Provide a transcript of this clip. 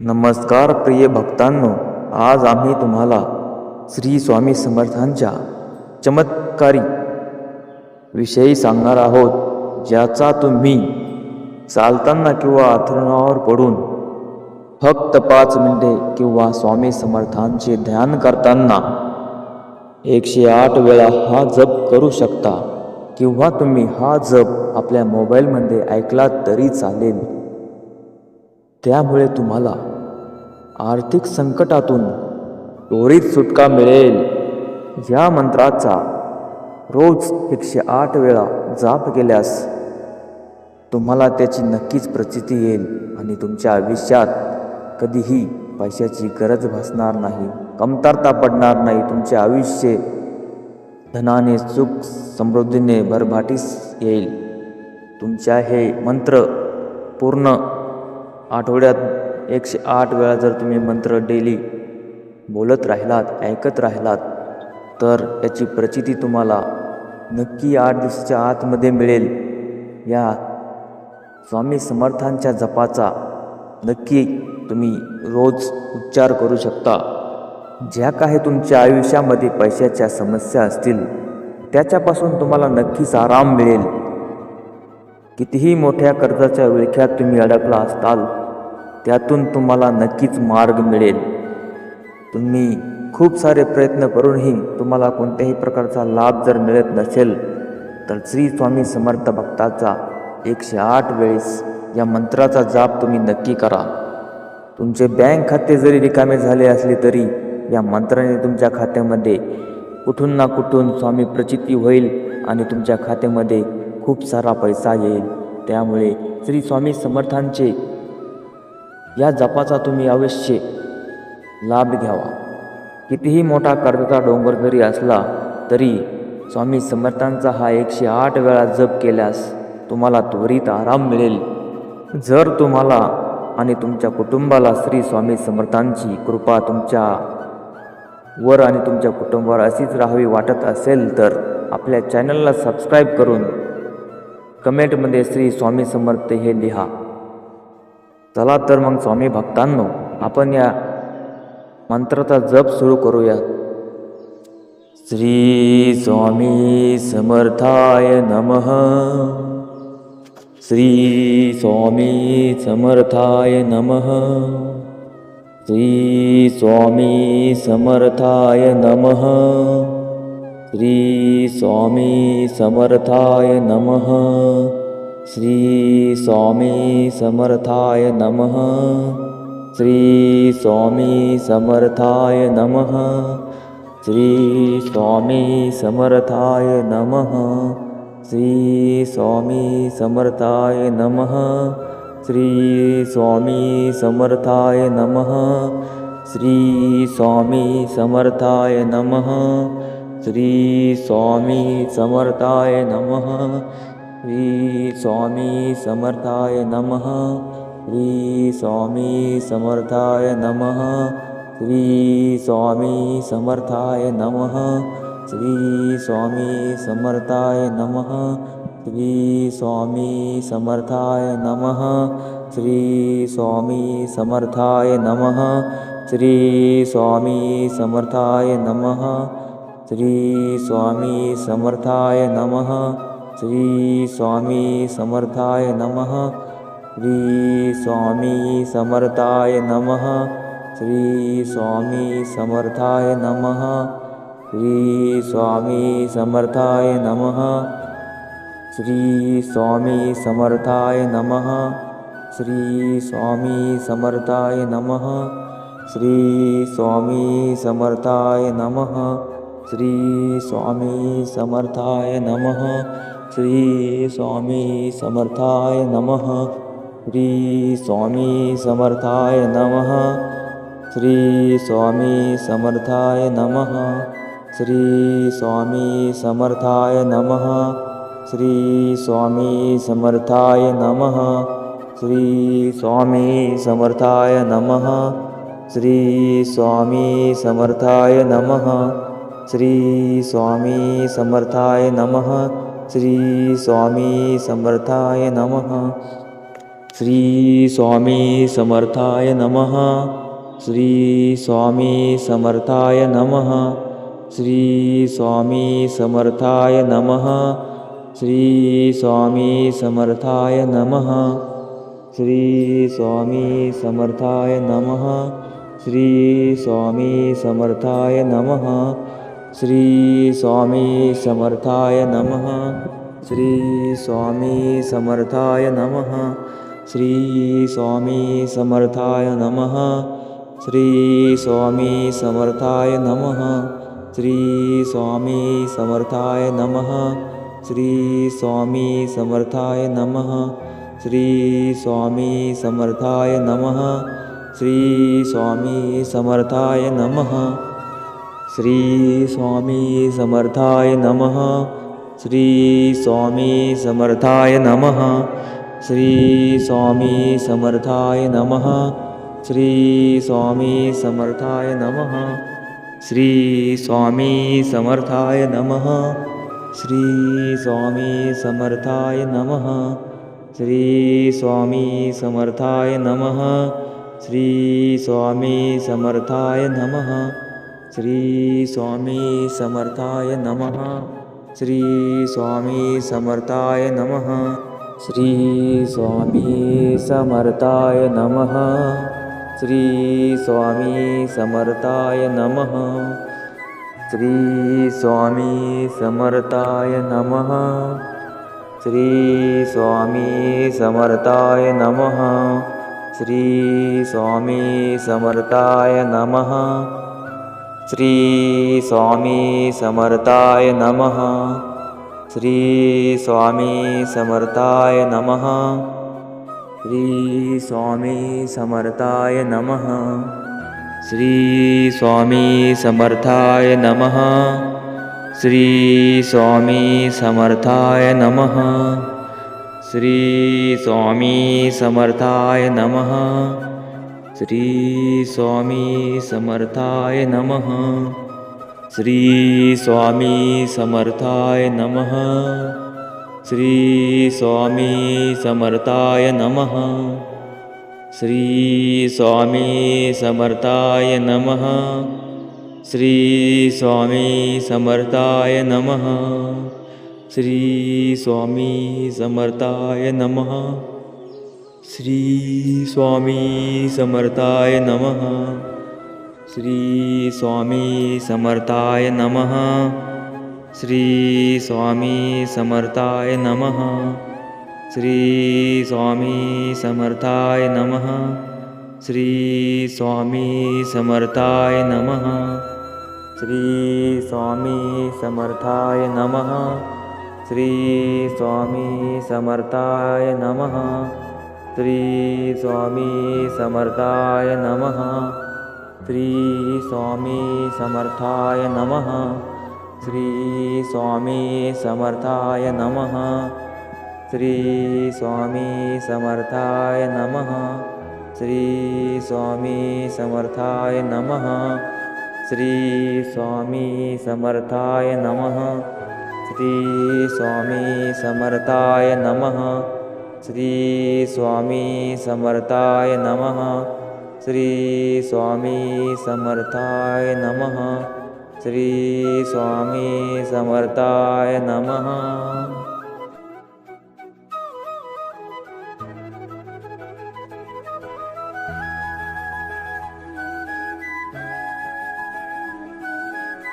नमस्कार प्रिय भक्तांनो आज आम्ही तुम्हाला श्री स्वामी समर्थांच्या चमत्कारी विषयी सांगणार आहोत ज्याचा तुम्ही चालताना किंवा आथरणावर पडून फक्त पाच मिनिटे किंवा स्वामी समर्थांचे ध्यान करताना एकशे आठ वेळा हा जप करू शकता किंवा तुम्ही हा जप आपल्या मोबाईलमध्ये ऐकला तरी चालेल. त्यामुळे तुम्हाला आर्थिक संकटातून त्वरित सुटका मिळेल. या मंत्राचा रोज एकशे आठ वेळा जाप केल्यास तुम्हाला त्याची नक्कीच प्रचिती येईल आणि तुमच्या आयुष्यात कधीही पैशाची गरज भासणार नाही कमतरता पडणार नाही. तुमचे आयुष्य धनाने सुख समृद्धीने भरभाटीस येईल. तुमच्या हे मंत्र पूर्ण आठवड्यात एकशे आठ वेळा जर तुम्ही मंत्र डेली बोलत राहिलात ऐकत राहिलात तर याची प्रचिती तुम्हाला नक्की आठ दिवसाच्या आतमध्ये मिळेल. या स्वामी समर्थांच्या जपाचा नक्की तुम्ही रोज उच्चार करू शकता. ज्या काही तुमच्या आयुष्यामध्ये पैशाच्या समस्या असतील त्याच्यापासून तुम्हाला नक्कीच आराम मिळेल. कितीही मोठ्या कर्जाच्या विळख्यात तुम्ही अडकला असताल त्यातून तुम्हाला नक्कीच मार्ग मिळेल. तुम्ही खूप सारे प्रयत्न करूनही तुम्हाला कोणत्याही प्रकारचा लाभ जर मिळत नसेल तर श्री स्वामी समर्थ भक्ताचा एकशे आठ वेळेस या मंत्राचा जाप तुम्ही नक्की करा. तुमचे बँक खाते जरी रिकामे झाले असले तरी या मंत्राने तुमच्या खात्यामध्ये कुठून ना कुठून स्वामी प्रचिती होईल आणि तुमच्या खात्यामध्ये खूप सारा पैसा येईल. त्यामुळे श्री स्वामी समर्थांचे या जपाचा तुम्ही अवश्य लाभ घ्यावा. कितीही मोठा कर्जाचा डोंगर जरी असला तरी स्वामी समर्थांचा हा एकशे आठ वेळा जप केल्यास तुम्हाला त्वरित आराम मिळेल. जर तुम्हाला आणि तुमच्या कुटुंबाला श्री स्वामी समर्थांची कृपा तुमच्या वर आणि तुमच्या कुटुंबावर अशीच राहावी वाटत असेल तर आपल्या चॅनलला सबस्क्राईब करून कमेंटमध्ये श्री स्वामी समर्थ हे लिहा. चला तर मग स्वामी भक्तांनो आपण या मंत्राचा जप सुरू करूया. श्री स्वामी समर्थाय नमः. श्री स्वामी समर्थाय नमः. श्री स्वामी समर्थाय नमः. श्री स्वामी समर्थाय नमः. श्रीस्वामी समर्थाय नमः। श्रीस्वामी समर्थाय नमः। श्रीस्वामी समर्थाय नमः। श्रीस्वामी समर्थाय नमः। श्रीस्वामी समर्थाय नमः। श्रीस्वामी समर्थाय नमः। श्रीस्वामी समर्थाय नमः। ी स्वामि समर्थाय नमः। स्वामि समर्थाय नमः। त्री स्वामि समर्थाय नमः। श्री स्वामी समर्थाय नमः। त्री स्वामी समर्थाय नमः। श्री स्वामी समर्थाय नमः। श्री स्वामी समर्थाय नमः। श्री स्वामी समर्थाय नमः। श्रीस्वामी समर्थाय नमः। श्री स्वामी समर्थाय नमः। श्रीस्वामी समर्थाय नमः। श्रीस्वामी समर्थाय नमः। श्रीस्वामी समर्थाय नमः। श्रीस्वामी समर्थाय नमः। श्रीस्वामी समर्थाय नमः। श्रीस्वामी समर्थाय नमः। स्वामी समर्थाय नमः। श्री स्वामी समर्थाय नमः। श्री स्वामी समर्थाय नमः। श्री स्वामी समर्थाय नमः। श्री स्वामी समर्थाय नमः। श्री स्वामी समर्थाय नमः। श्री स्वामी समर्थाय नमः। श्री स्वामी समर्थाय नमः श्री स्वामी समर्थाय नमः। श्री स्वामी समर्थाय नमः। श्री स्वामी समर्थाय नमः। श्री स्वामी समर्थाय नमः। श्री स्वामी समर्थाय नमः। श्री स्वामी समर्थाय नमः। श्री स्वामी समर्थाय नमः। श्री स्वामी समर्थाय नमः। श्री स्वामी समर्थाय नमः। श्री स्वामी समर्थाय नमः। श्री स्वामी समर्थाय नमः। श्री स्वामी समर्थाय नमः। श्री स्वामी समर्थाय नमः। श्री स्वामी समर्थाय नमः। श्री स्वामी समर्थाय नमः श्री स्वामी समर्थाय नमः. श्री स्वामी समर्थाय नमः. श्री स्वामी समर्थाय नमः. श्री स्वामी समर्थाय नमः. श्री स्वामी समर्थाय नमः. श्री स्वामी समर्थाय नमः. श्री स्वामी समर्थाय नमः. श्री स्वामी समर्थाय नमः. श्रीस्वामी समर्थाय नमः। श्रीस्वामी समर्थाय नमः। श्रीस्वामी समर्थाय नमः। श्रीस्वामी समर्थाय नमः। श्रीस्वामी समर्थाय नमः। श्रीस्वामी समर्थाय नमः। श्रीस्वामी समर्थाय नमः। श्रीस्वामी समर्थाय नमः। श्रीस्वामी समर्थाय नमः। श्रीस्वामी समर्थाय नमः। श्रीस्वामी समर्थाय नमः। श्रीस्वामी समर्थाय नमः। श्रीस्वामी समर्थाय समर्थय नमः। श्रीस्वामी समर्थाय नमः। श्रीस्वामी समर्थाय नमः। श्रीस्वामी समर्थाय नमः। श्रीस्वामी समर्थाय नमः। श्रीस्वामी समर्थाय नमः। श्रीस्वामी समर्थाय नमः। श्रीस्वामी समर्थाय नमः। श्रीस्वामी समर्थाय नमः। श्रीस्वामी समर्थाय नमः। श्रीस्वामी समर्थाय नमः। श्रीस्वामी समर्थाय नमः। श्रीस्वामी समर्थाय नमः। श्रीस्वामी समर्थाय नमः। स्वामी समर्थाय नमः। श्री स्वामी समर्थाय नमः। श्री स्वामी समर्थाय नमः। श्री स्वामी समर्थाय नमः। श्री स्वामी समर्थाय नमः। श्री स्वामी समर्थाय नमः। श्री स्वामी समर्थाय नमः श्रीस्वामी समर्थाय नमः। श्रीस्वामी समर्थाय नमः। श्रीस्वामी समर्थाय नमः।